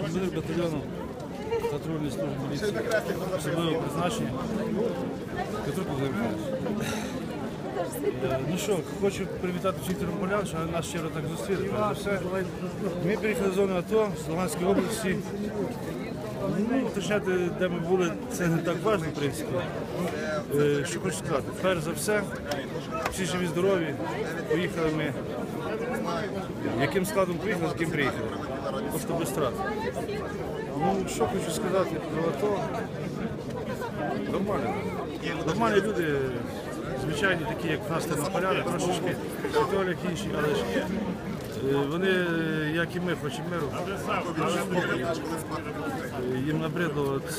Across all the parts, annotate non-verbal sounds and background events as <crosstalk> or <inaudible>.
командир батальйону патрульної служби міліції особливого призначення Петро Кузович. Ну що, хочу привітати всіх тернополян, що нас щиро так зустріли. Ми приїхали з зони АТО з Луганської області. Ну, уточняти, де ми були, це не так важливо, в принципі. Е, Що хочу сказати, перш за все, всі живі здорові, поїхали ми. Яким складом приїхали, з ким приїхали. Просто без втрат. Ну, що хочу сказати про АТО. Нормально. Нормальні люди, звичайні такі, як в нас тернополяни, трошечки католик інші, але ж вони, як і ми, хочемо миру. Е, Їм набридло день.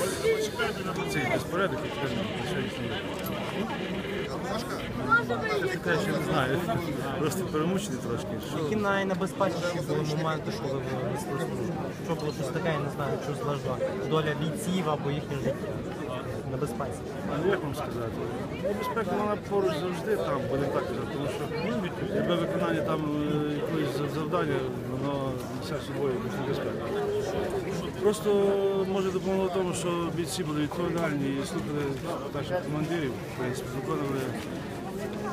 Це таке, що не знаю. Просто перемучений трошки. Які найнебезпечніші були моменти, коли ви? Що було щось таке, я не знаю, що залежно доля бійців або їхнє життя? Небезпечно. Ну, як вам сказати? Небезпека вона поруч завжди там, будемо так казати, тому що якби виконання там е, якогось завдання, воно несе собою небезпеку. Просто може допомогло в тому, що бійці були відповідальні і слухали наших командирів, в принципі, виконували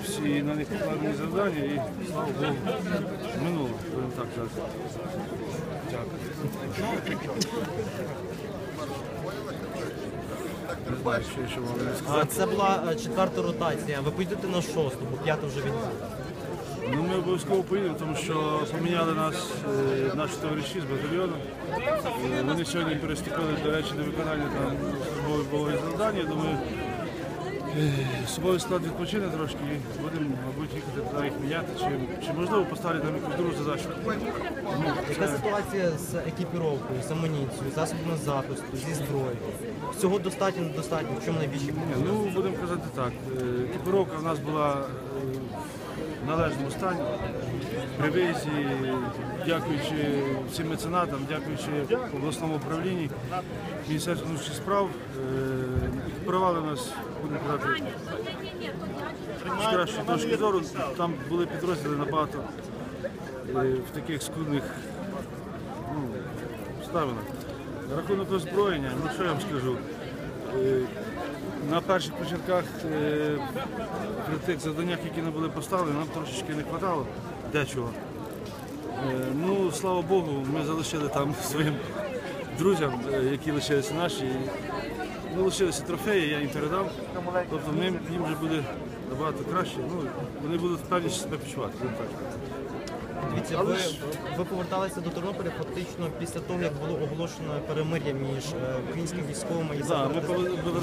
всі на них покладені завдання і слава Богу, минуло, будемо так казати. Дякую. Знаю, що вам не сказати. А це була е, четверта ротація. Ви поїдете на шосту, бо п'яту вже відбула. Ну, ми обов'язково поїдемо, тому що поміняли нас е, наші товариші з батальйону. Е, Вони сьогодні переступили, до речі, до виконання там службових бойових завдань. Я думаю, особовий склад відпочине трошки і будемо, мабуть, їхати туди їх міняти, чи, чи можливо поставити нам якусь другу задачу. Ну, Яка це- ситуація з екіпіровкою, з амуніцією, засобами захисту, зі зброєю? Всього достатньо, недостатньо, в чому найбільші Ні, проблеми? Ну, будемо казати так. е, Екіпіровка в нас була е, належному стані. При виїзді, дякуючи всім меценатам, дякуючи обласному управлінні, Міністерству внутрішніх справ, е, екіпірували нас, будемо казати, з кращої точки зору. Там були підрозділи набагато е, в таких скудних ну, обставинах. Рахунок озброєння, ну що я вам скажу. На перших початках е, при тих завданнях, які не були поставлені, нам трошечки не вистачало дечого. Е, Ну, слава Богу, ми залишили там <laughs> своїм друзям, е, які лишилися наші. Ну, лишилися трофеї, я їм передав. Тобто ним, їм вже буде набагато краще. Ну, вони будуть впевненіше себе почувати. Дивіться, ви, ви поверталися до Тернополя фактично після того, як було оголошено перемир'я між е, українськими військовими і Да, ми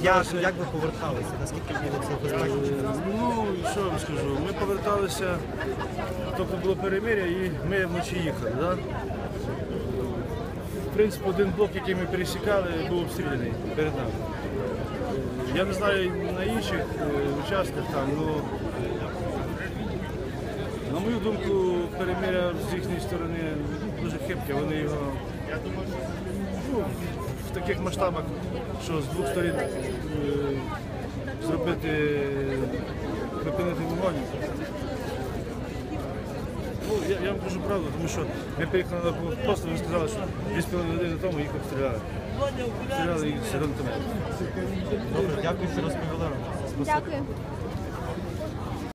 Як, як ви поверталися? Наскільки було це безпечно? Ну, що я вам скажу, ми поверталися, тобто було перемир'я і ми вночі їхали. Да? Принципі, один блок, який ми пересікали, був обстріляний перед нами. Я не знаю на інших е, участках там, ну, на мою думку, перемир'я з їхньої сторони дуже хибке. Вони його ну, в таких масштабах, що з двох сторін е, зробити, припинити вогонь. Я, я вам кажу правду, тому що ми приїхали на блокпост, ви сказали, що 2,5 години тому їх обстріляли. Обстріляли їх з гранатомету. Добре, дякую, що розповіли Дякую.